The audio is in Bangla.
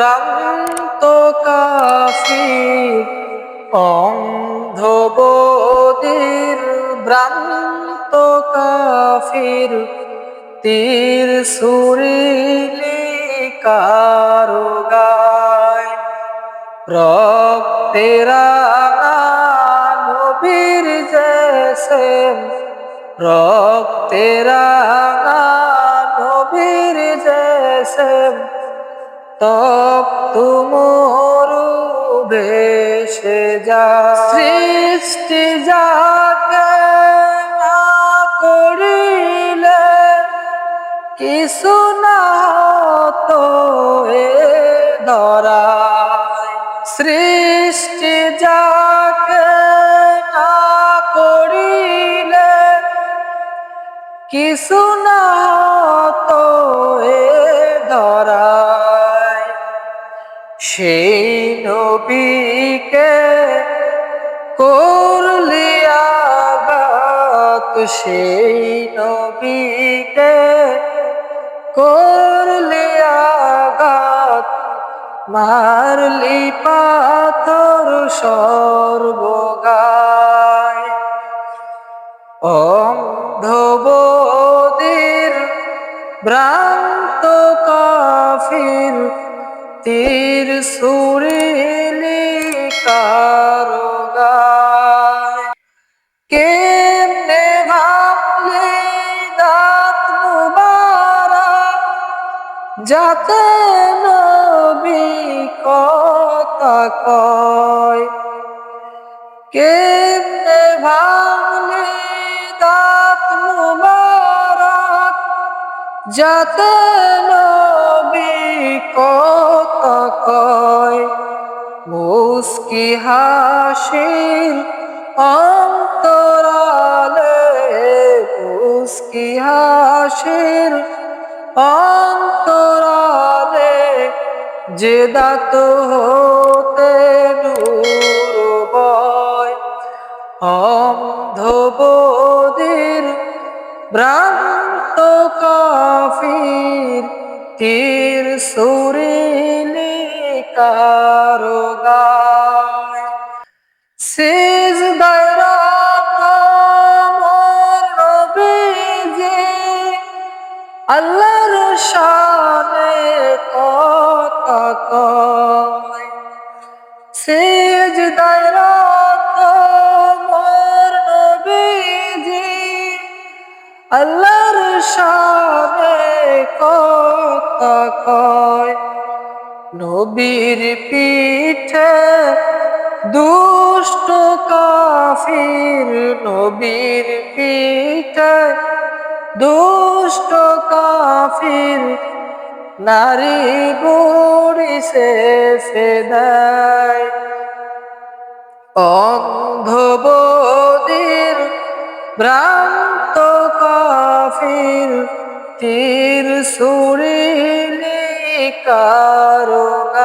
ভ্রান্ত কাশি অন্ধবদির ভ্রান্ত কাফির, তীর সুরিলি কারও গায় রক্তেরা নবীর জেসে রক্তেরা নবীর জেসে তপ তুমরু ভেসে যা। সৃষ্টি যাকে না করিলে কিছু না তো এ ধরায় সৃষ্টি যাকে না করিলে কিছু না তো সেই নবীকে করলি আঘাত সেই নবীকে করলি আঘাত মারলি পাথর সর্বগায়। অন্ধবদির ভ্রান্ত কাফির তীর সুরিলি কারগায় কেমনে ভাবলে দাঁত মুবারক? যাতে নবী কথা কয়। কেমনে ভাবলে যাতে নবী কথা কয়? মুস্কি হাসির অন্তরালে, মুস্কি হাসির অন্তরালে যে দাঁত হতে নূর বয় অন্ধবদির ভ্রান্ত কাফির, তীর সুরিলি কারও গায়। শেষ আল্লাহর শানে কথা কয়। সেজ দায়রাত মোর নবীজি, আল্লাহর শানে কথা কয়, নবীর পিঠে দুষ্ট কাফির, নবীর পিঠে দুষ্ট কাফির, নারী বুড়ি সে ফেদায়। অন্ধবদির ভ্রান্ত কাফির তীর সুরিলি কারণ